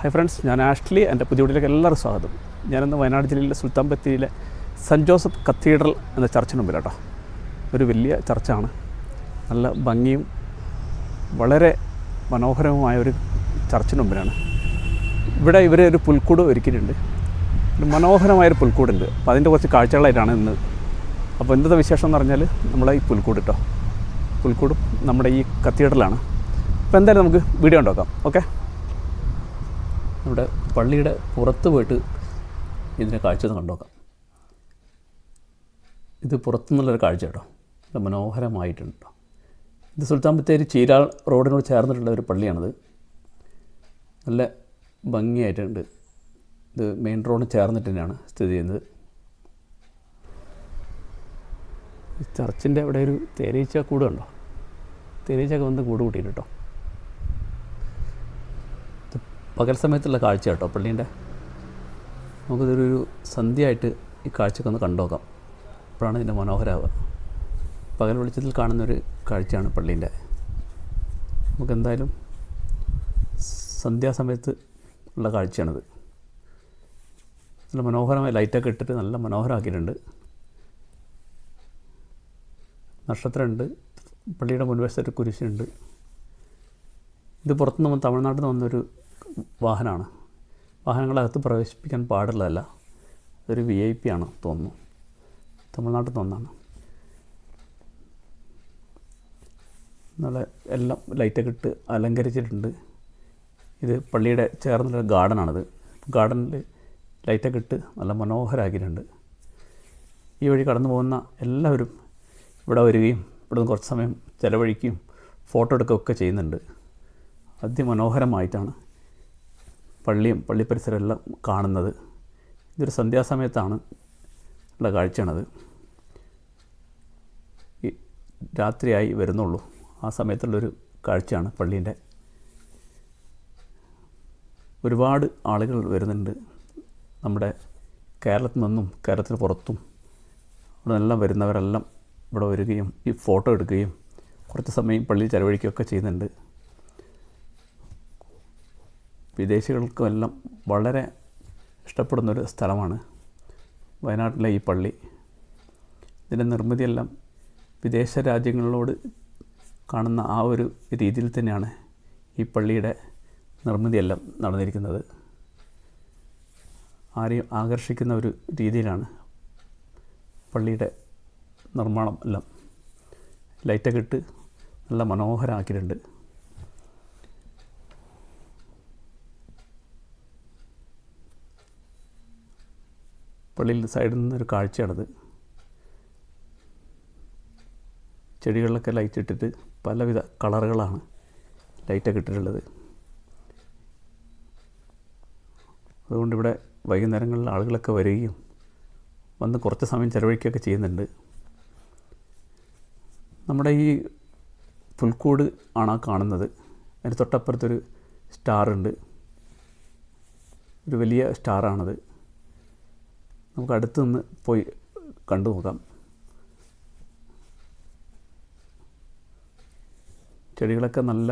Hi friends ഞാൻ Ashley എന്റെ പുതിയ വീട്ടിലേക്ക് എല്ലാവർക്കും സ്വാഗതം. ഞാനിന്ന് വയനാട് ജില്ലയിലെ സുൽത്താൻ ബത്തേരിയിലെ സെന്റ് ജോസഫ് കത്തീഡ്രൽ എന്ന ചർച്ചിന് മുമ്പിലാട്ടോ ഒരു വലിയ ചർച്ചാണ്. നല്ല ഭംഗിയും വളരെ മനോഹരവുമായ ഒരു ചർച്ചിന് മുമ്പിലാണ്. ഇവിടെ ഇവർ ഒരു പുൽക്കൂട് ഒരുക്കിയിട്ടുണ്ട്. ഒരു മനോഹരമായൊരു പുൽക്കൂടുണ്ട്. അപ്പോൾ അതിന്റെ കുറച്ച് കാഴ്ചകളായിട്ടാണ് ഇന്ന്. അപ്പോൾ എന്താ വിശേഷം എന്ന് പറഞ്ഞാൽ നമ്മളെ ഈ പുൽക്കൂട് കേട്ടോ പുൽക്കൂടും നമ്മുടെ ഈ കത്തീഡ്രലാണ്. അപ്പോൾ എന്തായാലും നമുക്ക് വീഡിയോ ഉണ്ടാക്കാം ഓക്കെ? നമ്മുടെ പള്ളിയുടെ പുറത്ത് പോയിട്ട് ഇതിന്റെ കാഴ്ച ഒന്ന് കണ്ടുനോക്കാം. ഇത് പുറത്തുനിന്നുള്ളൊരു കാഴ്ച കേട്ടോ. നല്ല മനോഹരമായിട്ടുണ്ട്. ഇത് സുൽത്താൻ ബത്തേരി ചീരാൾ റോഡിനോട് ചേർന്നിട്ടുള്ള ഒരു പള്ളിയാണിത്. നല്ല ഭംഗിയായിട്ടുണ്ട്. ഇത് മെയിൻ റോഡിന് ചേർന്നിട്ട് തന്നെയാണ് സ്ഥിതി ചെയ്യുന്നത്. ചർച്ചിന്റെ അവിടെ ഒരു തേനീച്ച കൂടുണ്ടോ തേനീച്ചയൊക്കെ വന്ന് കൂട് കൂട്ടിയിട്ട് കേട്ടോ ഇത് പകൽ സമയത്തുള്ള കാഴ്ച കേട്ടോ പള്ളീന്റെ. നമുക്കിതൊരു സന്ധ്യയായിട്ട് ഈ കാഴ്ചയൊക്കെ ഒന്ന് കണ്ടു നോക്കാം അപ്പോഴാണ് ഇതിന്റെ മനോഹരാവുക പകൽ വെളിച്ചത്തിൽ കാണുന്നൊരു കാഴ്ചയാണ് പള്ളീന്റെ. നമുക്കെന്തായാലും സന്ധ്യാസമയത്ത് ഉള്ള കാഴ്ചയാണിത്. നല്ല മനോഹരമായ ലൈറ്റൊക്കെ ഇട്ടിട്ട് നല്ല മനോഹരമാക്കിയിട്ടുണ്ട് നക്ഷത്രമുണ്ട്. പള്ളിയുടെ മുൻവശത്തൊരു കുരിശുണ്ട്. ഇത് പുറത്തുനിന്ന് തമിഴ്നാട്ടിൽ നിന്ന് വന്നൊരു വാഹനമാണ്. വാഹനങ്ങളകത്ത് പ്രവേശിപ്പിക്കാൻ പാടുള്ളതല്ല. അതൊരു വി ഐ പി ആണ് തോന്നുന്നു. തമിഴ്നാട്ടിൽ തോന്നാണ് നല്ല എല്ലാം ലൈറ്റൊക്കെ ഇട്ട് അലങ്കരിച്ചിട്ടുണ്ട്. ഇത് പള്ളിയുടെ ചേർന്നുള്ള ഗാർഡനാണിത്. ഗാർഡനിൽ ലൈറ്റൊക്കെ ഇട്ട് നല്ല മനോഹരമാക്കിയിട്ടുണ്ട് ഈ വഴി കടന്നു പോകുന്ന എല്ലാവരും ഇവിടെ വരികയും ഇവിടെ കുറച്ച് സമയം ചിലവഴിക്കുകയും ഫോട്ടോ എടുക്കുകയൊക്കെ ചെയ്യുന്നുണ്ട്. അതിമനോഹരമായിട്ടാണ് പള്ളിയും പള്ളി പരിസരമെല്ലാം കാണുന്നത്. ഇതൊരു സന്ധ്യാസമയത്താണ് ഉള്ള കാഴ്ചയാണത്. രാത്രിയായി വരുന്നുള്ളൂ. ആ സമയത്തുള്ളൊരു കാഴ്ചയാണ് പള്ളീന്റെ. ഒരുപാട് ആളുകൾ വരുന്നുണ്ട്. നമ്മുടെ കേരളത്തിൽ നിന്നും കേരളത്തിന് പുറത്തും അവിടെ നിന്നെല്ലാം വരുന്നവരെല്ലാം ഇവിടെ വരികയും ഈ ഫോട്ടോ എടുക്കുകയും കുറച്ച് സമയം പള്ളിയിൽ ചെലവഴിക്കുകയൊക്കെ ചെയ്യുന്നുണ്ട്. വിദേശികൾക്കും എല്ലാം വളരെ ഇഷ്ടപ്പെടുന്നൊരു സ്ഥലമാണ് വയനാട്ടിലെ ഈ പള്ളി. ഇതിന്റെ നിർമ്മിതിയെല്ലാം വിദേശ രാജ്യങ്ങളോട് കാണുന്ന ആ ഒരു രീതിയിൽ തന്നെയാണ് ഈ പള്ളിയുടെ നിർമ്മിതിയെല്ലാം നടന്നിരിക്കുന്നത്. ആരെയും ആകർഷിക്കുന്ന ഒരു രീതിയിലാണ് പള്ളിയുടെ നിർമ്മാണം എല്ലാം. ലൈറ്റൊക്കെ ഇട്ട് നല്ല മനോഹരമാക്കിയിട്ടുണ്ട് പള്ളിയിൽ സൈഡിൽ നിന്നൊരു കാഴ്ചയാണത്. ചെടികളിലൊക്കെ ലൈറ്റ് ഇട്ടിട്ട് പലവിധ കളറുകളാണ് ലൈറ്റൊക്കെ ഇട്ടിട്ടുള്ളത്. അതുകൊണ്ട് ഇവിടെ വൈകുന്നേരങ്ങളിൽ ആളുകളൊക്കെ വരികയും വന്ന് കുറച്ച് സമയം ചിലവഴിക്കുകയൊക്കെ ചെയ്യുന്നുണ്ട്. നമ്മുടെ ഈ പുൽക്കൂട് ആണ് കാണുന്നത്. അതിന് തൊട്ടപ്പുറത്തൊരു സ്റ്റാറുണ്ട് ഒരു വലിയ സ്റ്റാറാണത് നമുക്ക് അടുത്ത് നിന്ന് പോയി കണ്ടു നോക്കാം. ചെടികളൊക്കെ നല്ല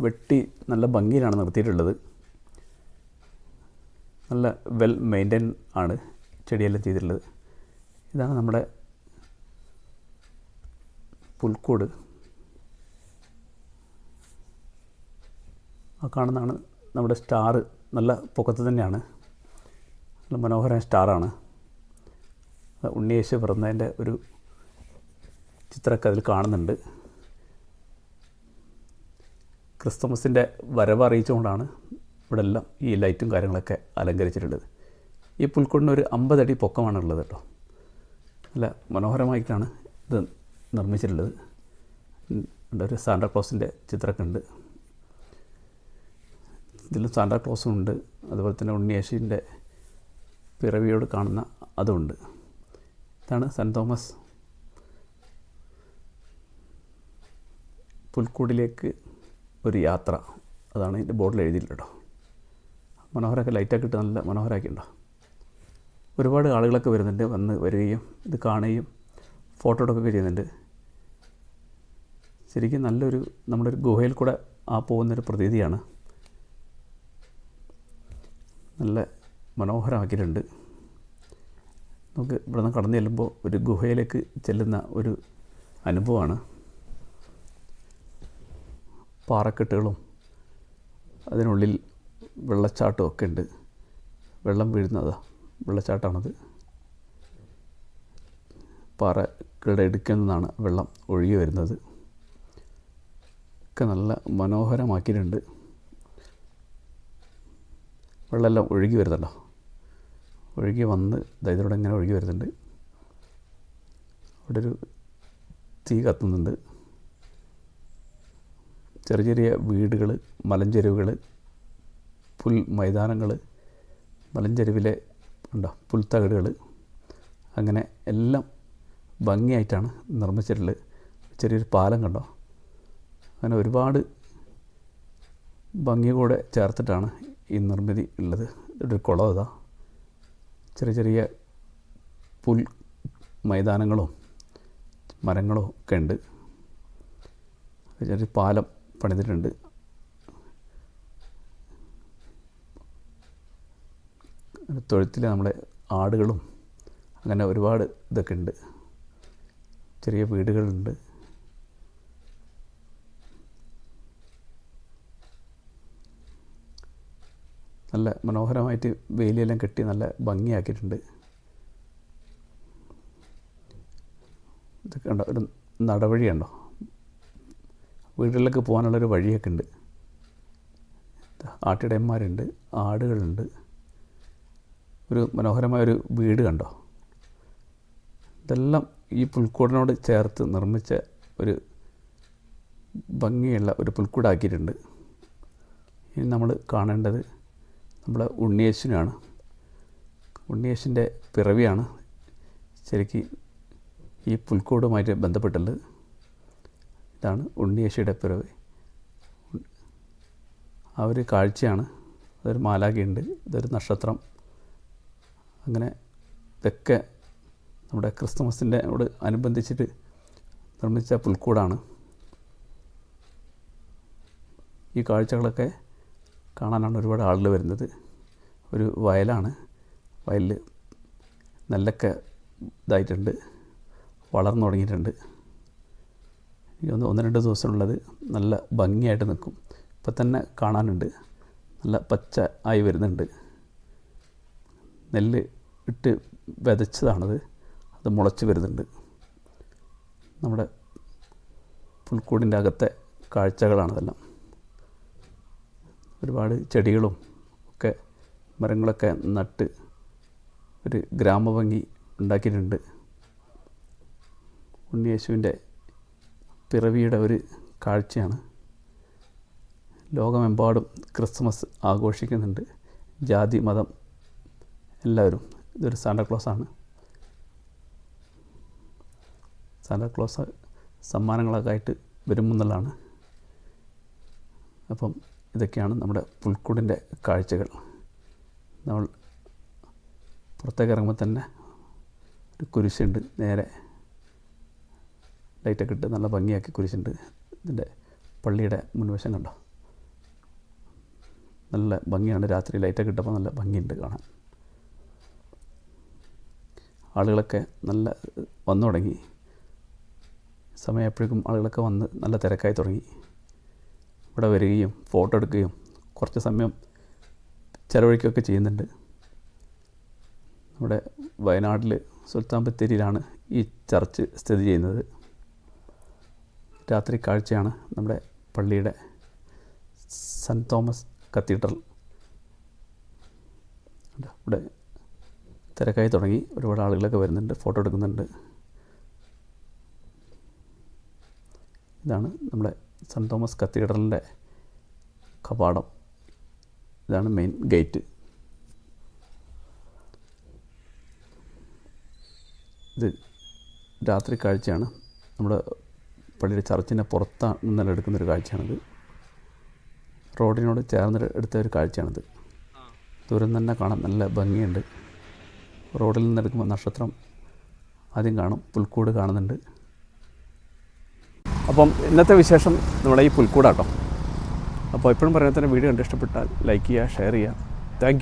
വെട്ടി നല്ല ഭംഗിയിലാണ് നിർത്തിയിട്ടുള്ളത്. നല്ല വെൽ മെയിന്റെയിൻ ആണ് ചെടിയെല്ലാം ചെയ്തിട്ടുള്ളത്. ഇതാണ് നമ്മുടെ പുൽക്കൂട്. ആ കാണുന്നതാണ് നമ്മുടെ സ്റ്റാർ നല്ല പൊക്കത്ത് തന്നെയാണ്. മനോഹരമായ സ്റ്റാറാണ്. ഉണ്ണിയേശു പിറന്നതിന്റെ ഒരു ചിത്രമൊക്കെ അതിൽ കാണുന്നുണ്ട്. ക്രിസ്തുമസിന്റെ വരവ് അറിയിച്ചുകൊണ്ടാണ് ഇവിടെ എല്ലാം ഈ ലൈറ്റും കാര്യങ്ങളൊക്കെ അലങ്കരിച്ചിട്ടുള്ളത്. ഈ പുൽക്കൂടിന് ഒരു അമ്പതടി പൊക്കമാണ് ഉള്ളത് കേട്ടോ. നല്ല മനോഹരമായിട്ടാണ് ഇത് നിർമ്മിച്ചിട്ടുള്ളത്. ഒരു സാന്റാക്ലോസിന്റെ ചിത്രമൊക്കെ ഉണ്ട്. ഇതിലും സാന്റാക്ലോസും ഉണ്ട്. അതുപോലെ തന്നെ ഉണ്ണിയേശുവിന്റെ പിറവിയോട് കാണുന്ന അതുണ്ട്. ഇതാണ് സെൻ തോമസ്. പുൽക്കൂടിലേക്ക് ഒരു യാത്ര. അതാണ് ഇതിന്റെ ബോർഡിൽ എഴുതിയിട്ടുണ്ടോ മനോഹരമൊക്കെ ലൈറ്റൊക്കെ ഇട്ട് നല്ല മനോഹരമാക്കിയിട്ടുണ്ടോ ഒരുപാട് ആളുകളൊക്കെ വരുന്നുണ്ട്. വന്ന് വരികയും ഇത് കാണുകയും ഫോട്ടോ എടുക്കുകയൊക്കെ ചെയ്യുന്നുണ്ട്. ശരിക്കും നല്ലൊരു നമ്മുടെ ഒരു ഗുഹയിൽ കൂടെ ആ പോകുന്നൊരു പ്രതീതിയാണ്. നല്ല മനോഹരമാക്കിയിട്ടുണ്ട് നമുക്ക് ഇവിടെ നിന്ന് കടന്നു ചെല്ലുമ്പോൾ ഒരു ഗുഹയിലേക്ക് ചെല്ലുന്ന ഒരു അനുഭവമാണ്. പാറക്കെട്ടുകളും അതിനുള്ളിൽ വെള്ളച്ചാട്ടവും ഒക്കെ ഉണ്ട്. വെള്ളം വീഴുന്നതാ വെള്ളച്ചാട്ടമാണത്. പാറകളുടെ ഇടുക്കിൽ നിന്നാണ് വെള്ളം ഒഴുകി വരുന്നത്. ഒക്കെ നല്ല മനോഹരമാക്കിയിട്ടുണ്ട്. വെള്ളമെല്ലാം ഒഴുകി വരുന്നുണ്ടോ? ഒഴുകി വന്ന് ദാ ഇതിലൂടെ ഇങ്ങനെ ഒഴുകി വരുന്നുണ്ട്. അവിടെ ഒരു തീ കത്തുന്നുണ്ട്. ചെറിയ ചെറിയ വീടുകൾ മലഞ്ചെരുവുകൾ പുൽ മൈതാനങ്ങൾ മലഞ്ചെരുവിലെ ഉണ്ടോ പുൽത്തകടുകൾ അങ്ങനെ എല്ലാം ഭംഗിയായിട്ടാണ് നിർമ്മിച്ചിട്ടുള്ളത് ചെറിയൊരു പാലം കണ്ടോ? അങ്ങനെ ഒരുപാട് ഭംഗി കൂടെ ചേർത്തിട്ടാണ് ഈ നിർമ്മിതി ഉള്ളത്. ഇതൊരു കുളം ഇതാ. ചെറിയ ചെറിയ പുൽ മൈതാനങ്ങളോ മരങ്ങളോ ഒക്കെ ഉണ്ട്. ചെറിയ പാലം പണിതിട്ടുണ്ട്. തൊഴുത്തിൽ നമ്മുടെ ആടുകളും അങ്ങനെ ഒരുപാട് ഇതൊക്കെ ഉണ്ട്. ചെറിയ വീടുകളുണ്ട്. നല്ല മനോഹരമായിട്ട് വേലിയെല്ലാം കെട്ടി നല്ല ഭംഗിയാക്കിയിട്ടുണ്ട്. ഇതൊക്കെ ഉണ്ടോ ഒരു നടവഴിയുണ്ടോ വീടുകളിലേക്ക് പോകാനുള്ളൊരു വഴിയൊക്കെ ഉണ്ട്. ആട്ടിടയന്മാരുണ്ട് ആടുകളുണ്ട്. ഒരു മനോഹരമായൊരു വീട് കണ്ടോ? ഇതെല്ലാം ഈ പുൽക്കൂടിനോട് ചേർത്ത് നിർമ്മിച്ച ഒരു ഭംഗിയുള്ള ഒരു പുൽക്കൂടാക്കിയിട്ടുണ്ട്. ഇനി നമ്മൾ കാണേണ്ടത് നമ്മുടെ ഉണ്ണിയേശുനാണ് ഉണ്ണിയേശുവിന്റെ പിറവിയാണ് ശരിക്ക് ഈ പുൽക്കൂടുമായിട്ട് ബന്ധപ്പെട്ടുള്ളത് ഇതാണ് ഉണ്ണിയേശയുടെ പിറവി. ആ ഒരു കാഴ്ചയാണ്. അതൊരു മാലാഖയുണ്ട്. ഇതൊരു നക്ഷത്രം. അങ്ങനെ ഇതൊക്കെ നമ്മുടെ ക്രിസ്തുമസിന്റെ അവിടെ അനുബന്ധിച്ചിട്ട് നിർമ്മിച്ച പുൽക്കൂടാണ്. ഈ കാഴ്ചകളൊക്കെ കാണാനാണ് ഒരുപാട് ആളുകൾ വരുന്നത്. ഒരു വയലാണ്. വയലിൽ നെല്ലൊക്കെ ഇതായിട്ടുണ്ട്. വളർന്നു തുടങ്ങിയിട്ടുണ്ട്. ഒന്ന് ഒന്ന് രണ്ട് ദിവസമുള്ളത് നല്ല ഭംഗിയായിട്ട് നിൽക്കും. ഇപ്പം തന്നെ കാണാനുണ്ട്. നല്ല പച്ച ആയി വരുന്നുണ്ട്. നെല്ല് ഇട്ട് വിതച്ചതാണത്. അത് മുളച്ച് വരുന്നുണ്ട്. നമ്മുടെ പുൽക്കൂടിന്റെ അകത്തെ കാഴ്ചകളാണതെല്ലാം ഒരുപാട് ചെടികളും ഒക്കെ മരങ്ങളൊക്കെ നട്ട് ഒരു ഗ്രാമഭംഗി ഉണ്ടാക്കിയിട്ടുണ്ട്. ഉണ്ണിയേശുവിന്റെ പിറവിയുടെ ഒരു കാഴ്ചയാണ്. ലോകമെമ്പാടും ക്രിസ്മസ് ആഘോഷിക്കുന്നുണ്ട്. ജാതി മതം എല്ലാവരും. ഇതൊരു സാന്താക്ലോസ് ആണ് സാന്താക്ലോസ് സമ്മാനങ്ങളൊക്കെ ആയിട്ട് വരുമെന്നുള്ളതാണ്. അപ്പം ഇതൊക്കെയാണ് നമ്മുടെ പുൽക്കൂടിന്റെ കാഴ്ചകൾ. നമ്മൾ പുറത്തേക്ക് ഇറങ്ങുമ്പോൾ തന്നെ ഒരു കുരിശുണ്ട് നേരെ. ലൈറ്റൊക്കെ ഇട്ട് നല്ല ഭംഗിയാക്കി കുരിശുണ്ട്. ഇതിന്റെ പള്ളിയുടെ മുൻവശം കണ്ടോ? നല്ല ഭംഗിയാണ്. രാത്രി ലൈറ്റൊക്കെ ഇട്ടപ്പോൾ നല്ല ഭംഗിയുണ്ട് കാണാൻ. ആളുകളൊക്കെ നല്ല വന്നു തുടങ്ങി. സമയം സമയപ്പോഴേക്കും ആളുകളൊക്കെ വന്ന് നല്ല തിരക്കായി തുടങ്ങി. ഇവിടെ വരികയും ഫോട്ടോ എടുക്കുകയും കുറച്ച് സമയം ചിലവഴിക്കുകയൊക്കെ ചെയ്യുന്നുണ്ട്. നമ്മുടെ വയനാട്ടിൽ സുൽത്താൻ ബത്തേരിയിലാണ് ഈ ചർച്ച് സ്ഥിതി ചെയ്യുന്നത്. രാത്രി കാഴ്ചയാണ് നമ്മുടെ പള്ളിയുടെ സെന്റ് തോമസ് കത്തീഡ്രൽ. ഇവിടെ തിരക്കായി തുടങ്ങി. ഒരുപാട് ആളുകളൊക്കെ വരുന്നുണ്ട് ഫോട്ടോ എടുക്കുന്നുണ്ട്. ഇതാണ് നമ്മുടെ സെന്റ് തോമസ് കത്തീഡ്രലിന്റെ കവാടം. ഇതാണ് മെയിൻ ഗേറ്റ്. ഇത് രാത്രി കാഴ്ചയാണ്. നമ്മുടെ പള്ളിയുടെ ചർച്ചിന്റെ പുറത്താണ് നിന്നെല്ലാം എടുക്കുന്നൊരു കാഴ്ചയാണിത്. റോഡിനോട് ചേർന്ന് എടുത്ത ഒരു കാഴ്ചയാണിത്. ദൂരം തന്നെ കാണാൻ നല്ല ഭംഗിയുണ്ട്. റോഡിൽ നിന്ന് എടുക്കുമ്പോൾ നക്ഷത്രം ആദ്യം കാണും പുൽക്കൂട് കാണുന്നുണ്ട്. അപ്പം ഇന്നത്തെ വിശേഷം നമ്മുടെ ഈ പുൽക്കൂടാട്ടോ. അപ്പോൾ എപ്പോഴും പറയുന്ന തന്നെ വീഡിയോ കണ്ട് ഇഷ്ടപ്പെട്ടാൽ ലൈക്ക് ചെയ്യുക ഷെയർ ചെയ്യുക. താങ്ക്